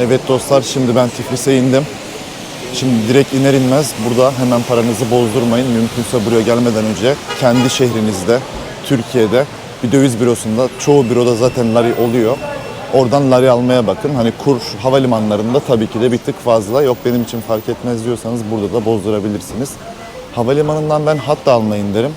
Evet dostlar şimdi ben Tiflis'e indim. Şimdi direkt iner inmez burada hemen paranızı bozdurmayın. Mümkünse buraya gelmeden önce kendi şehrinizde, Türkiye'de bir döviz bürosunda çoğu büroda zaten lari oluyor. Oradan lari almaya bakın. Hani kur havalimanlarında tabii ki de bir tık fazla. Yok benim için fark etmez diyorsanız burada da bozdurabilirsiniz. Havalimanından ben hat da almayın derim.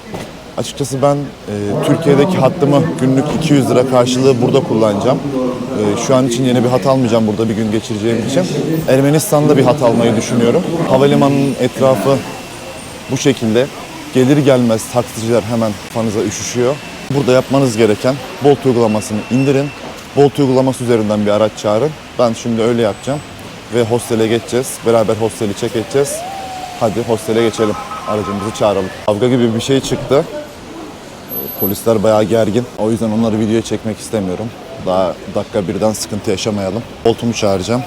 Açıkçası ben e, Türkiye'deki hattımı günlük 200 lira karşılığı burada kullanacağım. E, şu an için yeni bir hat almayacağım burada bir gün geçireceğim için. Ermenistan'da bir hat almayı düşünüyorum. Havalimanının etrafı bu şekilde. Gelir gelmez taksiciler hemen kafanıza üşüşüyor. Burada yapmanız gereken Bolt uygulamasını indirin. Bolt uygulaması üzerinden bir araç çağırın. Ben şimdi öyle yapacağım. Ve hostele geçeceğiz. Beraber hosteli check edeceğiz. Hadi hostele geçelim. Aracımızı çağıralım. Kavga gibi bir şey çıktı. Polisler bayağı gergin. O yüzden onları videoya çekmek istemiyorum. Daha dakika birden sıkıntı yaşamayalım. Bolt'umu çağıracağım.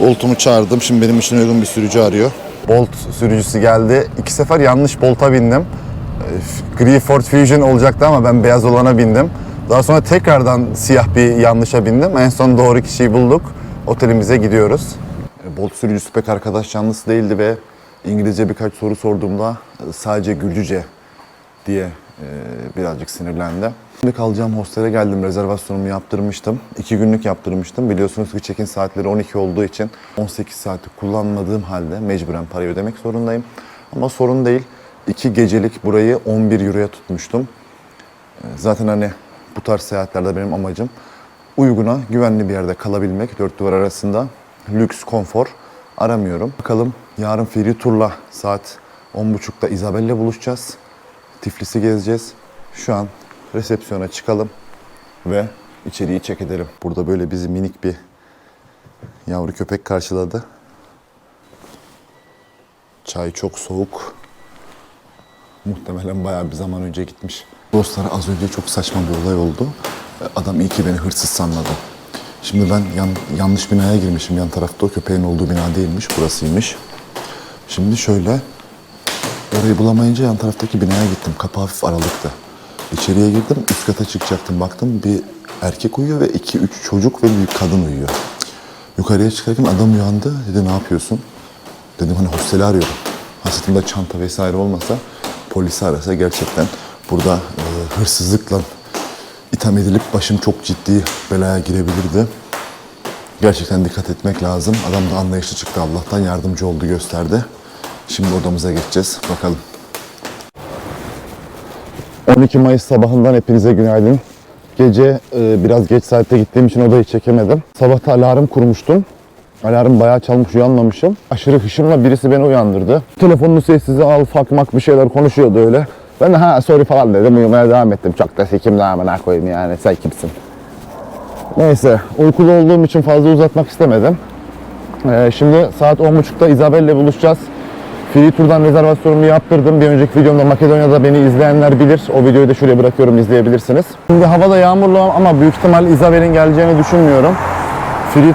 Bolt'umu çağırdım. Şimdi benim için uygun bir sürücü arıyor. Bolt sürücüsü geldi. İki sefer yanlış Bolt'a bindim. Ee, Gri Ford Fusion olacaktı ama ben beyaz olana bindim. Daha sonra tekrardan siyah bir yanlışa bindim. En son doğru kişiyi bulduk. Otelimize gidiyoruz. E, Bolt sürücüsü pek arkadaş canlısı değildi ve İngilizce birkaç soru sorduğumda e, sadece Gürcüce diye e, birazcık sinirlendi. Şimdi kalacağım hostele geldim. Rezervasyonumu yaptırmıştım. İki günlük yaptırmıştım. Biliyorsunuz ki check-in saatleri 12 olduğu için 18 saati kullanmadığım halde mecburen parayı ödemek zorundayım. Ama sorun değil. İki gecelik burayı 11 euroya tutmuştum. E, Zaten hani bu tarz seyahatlerde benim amacım uyguna, güvenli bir yerde kalabilmek. Dört duvar arasında lüks, konfor aramıyorum. Bakalım yarın free turla saat 10.30'da Isabel'le buluşacağız. Tiflis'i gezeceğiz. Şu an resepsiyona çıkalım ve içeriği çek edelim. Burada böyle bizi minik bir yavru köpek karşıladı. Çay çok soğuk. Muhtemelen bayağı bir zaman önce gitmiş. Dostlar az önce çok saçma bir olay oldu. Adam iyi ki beni hırsız sanmadı. Şimdi ben yan- yanlış binaya girmişim. Yan tarafta o köpeğin olduğu bina değilmiş, burasıymış. Şimdi şöyle, orayı bulamayınca yan taraftaki binaya gittim. Kapı hafif aralıktı. İçeriye girdim, üst kata çıkacaktım. Baktım bir erkek uyuyor ve iki, üç çocuk ve bir kadın uyuyor. Yukarıya çıkarken adam uyandı. Dedi ne yapıyorsun? Dedim hani hosteli arıyorum. Hasretimde çanta vesaire olmasa polisi arasa gerçekten burada e, hırsızlıkla itham edilip başım çok ciddi belaya girebilirdi. Gerçekten dikkat etmek lazım. Adam da anlayışlı çıktı Allah'tan yardımcı oldu gösterdi. Şimdi odamıza geçeceğiz. Bakalım. 12 Mayıs sabahından hepinize günaydın. Gece e, biraz geç saatte gittiğim için odayı çekemedim. Sabahta alarm kurmuştum. Alarm bayağı çalmış uyanmamışım. Aşırı hışımla birisi beni uyandırdı. Telefonunu sessize al fakmak bir şeyler konuşuyordu öyle. Ben de ha sorry falan dedim uyumaya devam ettim. Çok da sikim de amına koyayım yani sen kimsin? Neyse uykulu olduğum için fazla uzatmak istemedim. Ee, şimdi saat 10.30'da Isabel'le buluşacağız. Free Tour'dan rezervasyonumu yaptırdım. Bir önceki videomda Makedonya'da beni izleyenler bilir. O videoyu da şuraya bırakıyorum izleyebilirsiniz. Şimdi havada yağmurlu ama büyük ihtimal Isabel'in geleceğini düşünmüyorum. Free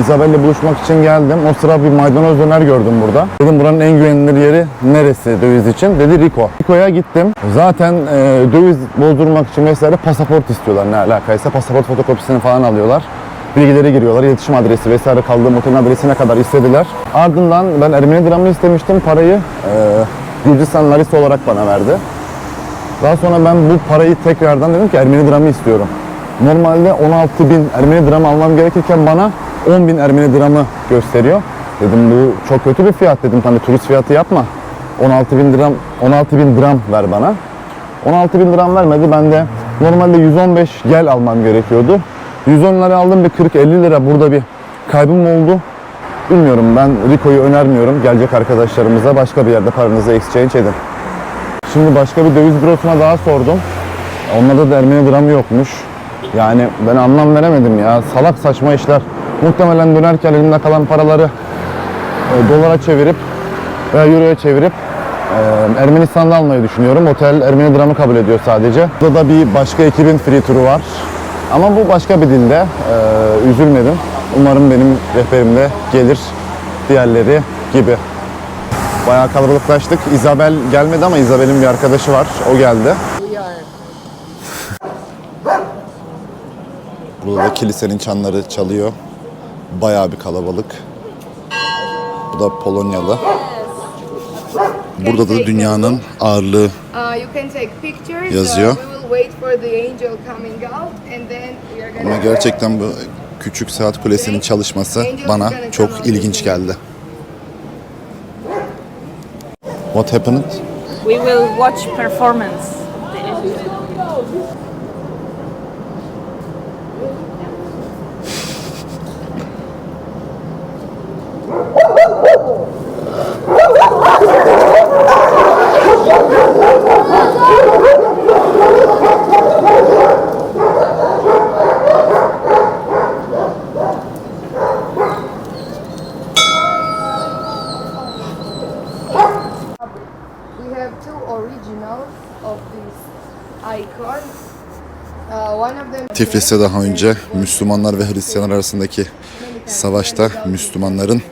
Isabel'le buluşmak için geldim. O sıra bir maydanoz döner gördüm burada. Dedim buranın en güvenilir yeri neresi döviz için? Dedi Rico. Rico'ya gittim. Zaten e, döviz bozdurmak için vesaire pasaport istiyorlar ne alakaysa. Pasaport fotokopisini falan alıyorlar. Bilgileri giriyorlar. iletişim adresi vesaire kaldığım otelin adresine kadar istediler. Ardından ben Ermeni dramı istemiştim. Parayı e, Gürcistan Larisi olarak bana verdi. Daha sonra ben bu parayı tekrardan dedim ki Ermeni dramı istiyorum. Normalde 16 bin Ermeni dramı almam gerekirken bana 10 bin Ermeni dramı gösteriyor. Dedim bu çok kötü bir fiyat dedim. Hani turist fiyatı yapma. 16 bin dram, 16 bin dram ver bana. 16 bin dram vermedi. Ben de normalde 115 gel almam gerekiyordu. 110 lira aldım bir 40-50 lira burada bir kaybım oldu. Bilmiyorum ben Rico'yu önermiyorum. Gelecek arkadaşlarımıza başka bir yerde paranızı exchange edin. Şimdi başka bir döviz bürosuna daha sordum. Onlarda da Ermeni dramı yokmuş. Yani ben anlam veremedim ya. Salak saçma işler. Muhtemelen dönerken elimde kalan paraları e, dolara çevirip veya euroya çevirip e, Ermenistan'da almayı düşünüyorum. Otel Ermeni dramı kabul ediyor sadece. Burada da bir başka ekibin free turu var. Ama bu başka bir dilde. E, üzülmedim. Umarım benim rehberimle gelir diğerleri gibi. Bayağı kalabalıklaştık. Isabel gelmedi ama Isabel'in bir arkadaşı var. O geldi. Burada da kilisenin çanları çalıyor. Bayağı bir kalabalık. Bu da Polonyalı. Burada da dünyanın ağırlığı Uh. Yazıyor. Uh, gonna Ama gerçekten bu küçük saat kulesinin çalışması bana çok ilginç geldi. What happened? We will watch performance. We have two originals of this icon. Uh, Tiflis'te daha önce Müslümanlar ve Hristiyanlar arasındaki savaşta Müslümanların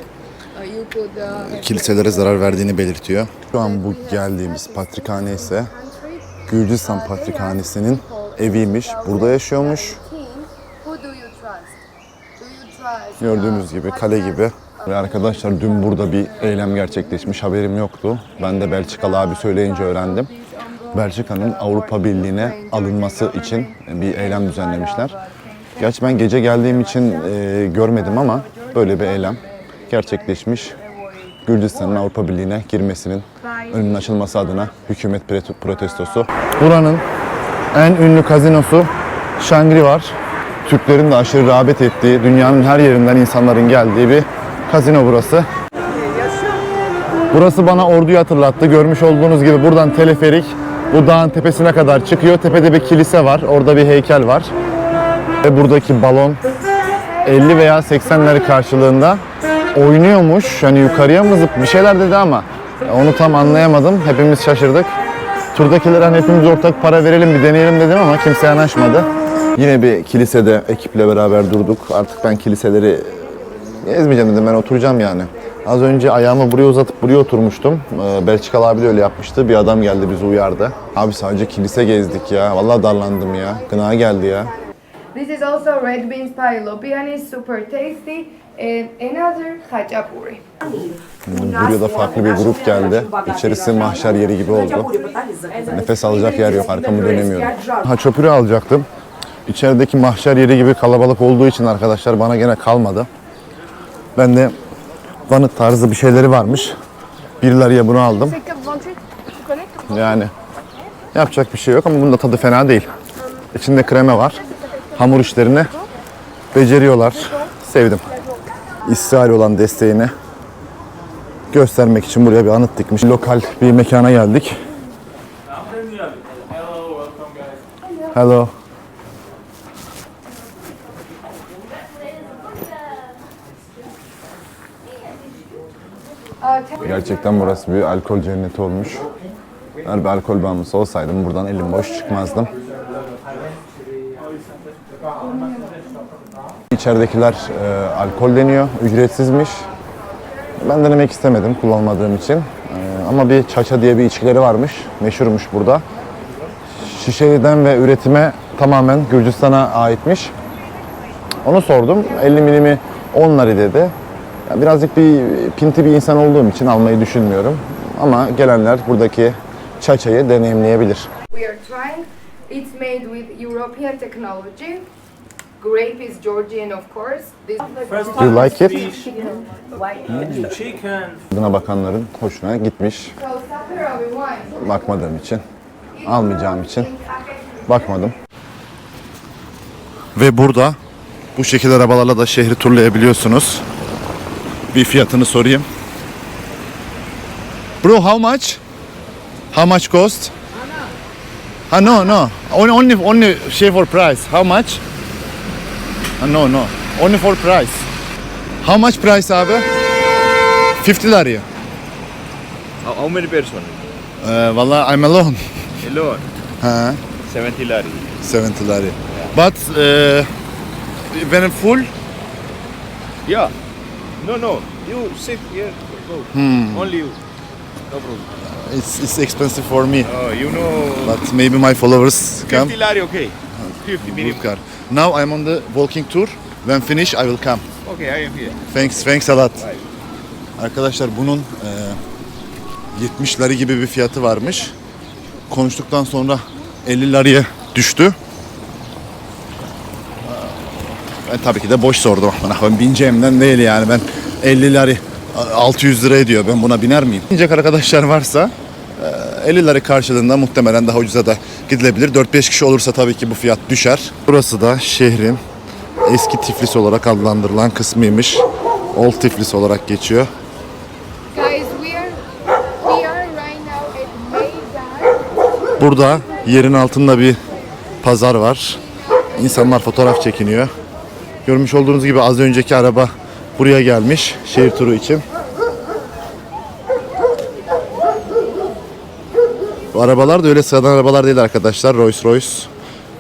uh, uh, kiliselere zarar verdiğini belirtiyor. Şu an bu geldiğimiz patrikhane ise Gürcistan Patrikhanesi'nin eviymiş. Burada yaşıyormuş. Gördüğünüz gibi kale gibi. Ve arkadaşlar dün burada bir eylem gerçekleşmiş. Haberim yoktu. Ben de Belçikalı abi söyleyince öğrendim. Belçika'nın Avrupa Birliği'ne alınması için bir eylem düzenlemişler. Gerçi ben gece geldiğim için e, görmedim ama böyle bir eylem gerçekleşmiş. Gürcistan'ın Avrupa Birliği'ne girmesinin önünün açılması adına hükümet protestosu. Buranın en ünlü kazinosu Shangri var. Türklerin de aşırı rağbet ettiği, dünyanın her yerinden insanların geldiği bir kazino burası. Burası bana orduyu hatırlattı. Görmüş olduğunuz gibi buradan teleferik bu dağın tepesine kadar çıkıyor. Tepede bir kilise var. Orada bir heykel var. Ve buradaki balon 50 veya 80'leri karşılığında oynuyormuş. Hani yukarıya mı zıp bir şeyler dedi ama onu tam anlayamadım. Hepimiz şaşırdık. Turdakilere hani hepimiz ortak para verelim bir deneyelim dedim ama kimse yanaşmadı. Yine bir kilisede ekiple beraber durduk. Artık ben kiliseleri Gezmeyeceğim dedim ben oturacağım yani. Az önce ayağımı buraya uzatıp buraya oturmuştum. Ee, Belçikalı abi de öyle yapmıştı. Bir adam geldi bizi uyardı. Abi sadece kilise gezdik ya. Vallahi darlandım ya. Gına geldi ya. This is also red beans pie lopiani, super tasty. And another hachapuri. Buraya da farklı bir grup geldi. İçerisi mahşer yeri gibi oldu. Nefes alacak yer yok. Arkamı dönemiyorum. Ha çöpürü alacaktım. İçerideki mahşer yeri gibi kalabalık olduğu için arkadaşlar bana gene kalmadı. Ben de vanıt tarzı bir şeyleri varmış. Birileriye bunu aldım. Yani yapacak bir şey yok ama bunun da tadı fena değil. İçinde krema var. Hamur işlerini beceriyorlar. Sevdim. İsrail olan desteğini göstermek için buraya bir anıt dikmiş. Lokal bir mekana geldik. Hello. Gerçekten burası bir alkol cenneti olmuş. Eğer bir alkol bağımlısı olsaydım buradan elim boş çıkmazdım. İçeridekiler e, alkol deniyor, ücretsizmiş. Ben denemek istemedim kullanmadığım için. E, ama bir çaça diye bir içkileri varmış, meşhurmuş burada. Şişeliden ve üretime tamamen Gürcistan'a aitmiş. Onu sordum. 50 milimi 10 lira dedi. Ya birazcık bir pinti bir insan olduğum için almayı düşünmüyorum. Ama gelenler buradaki çaçayı deneyimleyebilir. we are trying. It's made with European technology. Grape is Georgian, of course. This you like it? Fish, chicken, Buna bakanların hoşuna gitmiş. so wine. Bakmadığım için, almayacağım için bakmadım. Ve burada bu şekilde arabalarla da şehri turlayabiliyorsunuz. Bir fiyatını sorayım. Bro how much? How much cost? Ha no no. Only only only şey for price. How much? Ha no no. Only for price. How much price abi? 50 lira. How, how many person? Ee, Valla I'm alone. Alone. Ha. 70 lari. 70 lari. But uh, when I'm full, Yeah. No, no. You sit here. Go. Only you. No problem. it's, it's expensive for me. Oh, you know. But maybe my followers come. 50 lari, okay. 150 minimum. Good car. Now I'm on the walking tour. When finish I will come. Okay, I am here. Thanks, thanks a lot. Arkadaşlar bunun e, 70 lari gibi bir fiyatı varmış. Konuştuktan sonra 50 lariye düştü. Ben tabii ki de boş sordum. Ben bineceğimden değil yani ben 50 lari 600 lira ediyor. Ben buna biner miyim? Binecek arkadaşlar varsa e, 50 lira karşılığında muhtemelen daha ucuza da gidilebilir. 4-5 kişi olursa tabii ki bu fiyat düşer. Burası da şehrin eski Tiflis olarak adlandırılan kısmıymış. Old Tiflis olarak geçiyor. Burada yerin altında bir pazar var. İnsanlar fotoğraf çekiniyor. Görmüş olduğunuz gibi az önceki araba buraya gelmiş şehir turu için. Bu arabalar da öyle sıradan arabalar değil arkadaşlar. Rolls Royce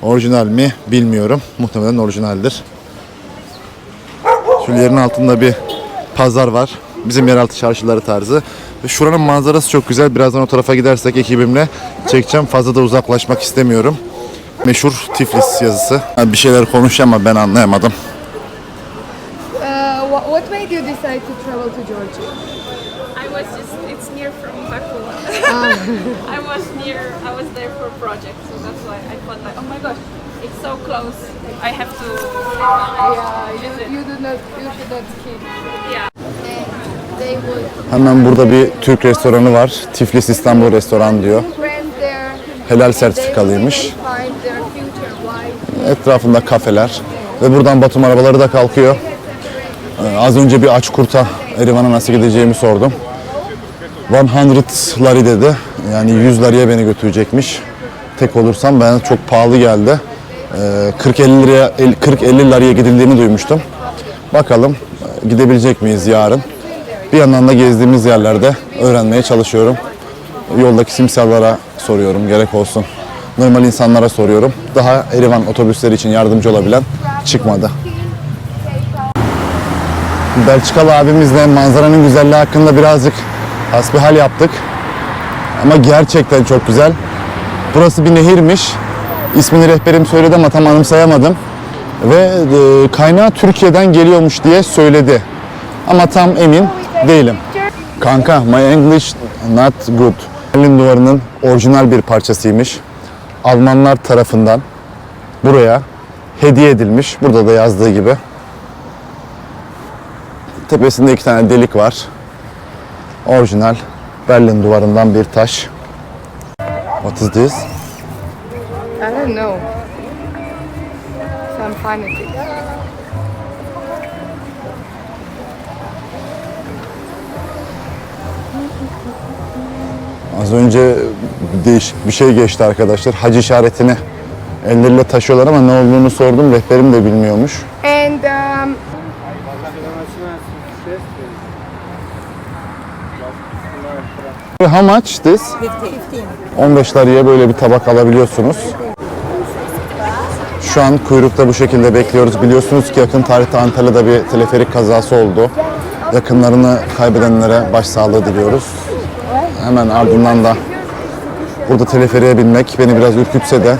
orijinal mi bilmiyorum. Muhtemelen orijinaldir. Şu yerin altında bir pazar var. Bizim yeraltı çarşıları tarzı. Şuranın manzarası çok güzel. Birazdan o tarafa gidersek ekibimle çekeceğim. Fazla da uzaklaşmak istemiyorum. Meşhur Tiflis yazısı. Bir şeyler konuşuyor ama ben anlayamadım. What, made you decide to travel to Georgia? I was just, it's near from Baku. I was near, I was there for a project, so that's why I thought like, oh my gosh, it's so close. I have to Yeah, you, you do not you should not skip. Yeah. And they would Hemen burada bir Türk restoranı var. Tiflis İstanbul Restoran diyor. Helal sertifikalıymış. They will find their future wife. Etrafında kafeler. Ve buradan Batum arabaları da kalkıyor. Ee, az önce bir aç kurta Erivan'a nasıl gideceğimi sordum. 100 lari dedi. Yani 100 lariye beni götürecekmiş. Tek olursam ben çok pahalı geldi. Ee, 40-50 liraya 40-50 lariye gidildiğini duymuştum. Bakalım e, gidebilecek miyiz yarın? Bir yandan da gezdiğimiz yerlerde öğrenmeye çalışıyorum. Yoldaki simsarlara soruyorum gerek olsun. Normal insanlara soruyorum. Daha Erivan otobüsleri için yardımcı olabilen çıkmadı. Belçikalı abimizle manzaranın güzelliği hakkında birazcık hasbihal yaptık. Ama gerçekten çok güzel. Burası bir nehirmiş. İsmini rehberim söyledi ama tam anımsayamadım. Ve e, kaynağı Türkiye'den geliyormuş diye söyledi. Ama tam emin değilim. Kanka, my English not good. Berlin Duvarı'nın orijinal bir parçasıymış. Almanlar tarafından buraya hediye edilmiş. Burada da yazdığı gibi. Tepesinde iki tane delik var. Orijinal Berlin duvarından bir taş. What is this? I don't know. Some fanatic. Az önce değişik bir şey geçti arkadaşlar. Hac işaretini elleriyle taşıyorlar ama ne olduğunu sordum. Rehberim de bilmiyormuş. And um, How much this? 15 liraya böyle bir tabak alabiliyorsunuz. Şu an kuyrukta bu şekilde bekliyoruz. Biliyorsunuz ki yakın tarihte Antalya'da bir teleferik kazası oldu. Yakınlarını kaybedenlere başsağlığı diliyoruz. Hemen ardından da burada teleferiğe binmek beni biraz ürkütse de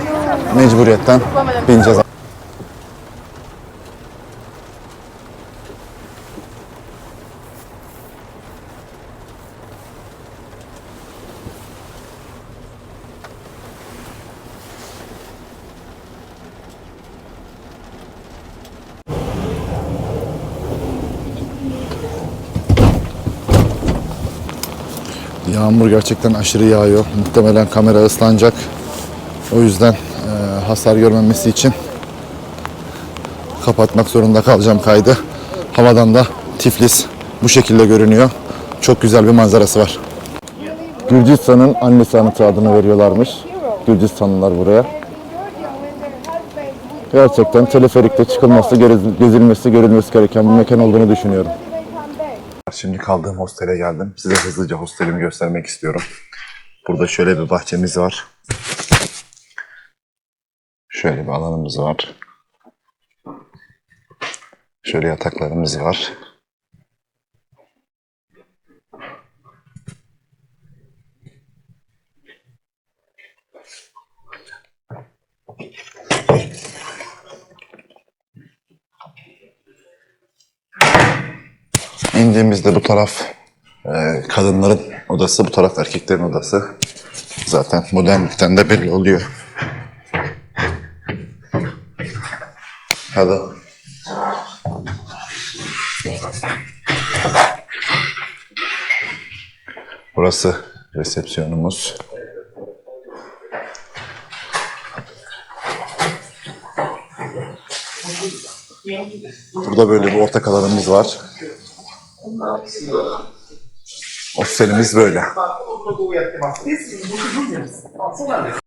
mecburiyetten bineceğiz. Yağmur gerçekten aşırı yağıyor. Muhtemelen kamera ıslanacak. O yüzden e, hasar görmemesi için kapatmak zorunda kalacağım kaydı. Havadan da Tiflis bu şekilde görünüyor. Çok güzel bir manzarası var. Gürcistan'ın annesi anıtı adını veriyorlarmış. Gürcistanlılar buraya. Gerçekten teleferikte çıkılması, gez- gezilmesi, görülmesi gereken bir mekan olduğunu düşünüyorum. Şimdi kaldığım hostele geldim. Size hızlıca hostelimi göstermek istiyorum. Burada şöyle bir bahçemiz var. Şöyle bir alanımız var. Şöyle yataklarımız var. İndiğimizde bu taraf e, kadınların odası, bu taraf erkeklerin odası. Zaten modernlikten de belli oluyor. Hadi. Burası resepsiyonumuz. Burada böyle bir ortak alanımız var. Ofiselimiz böyle.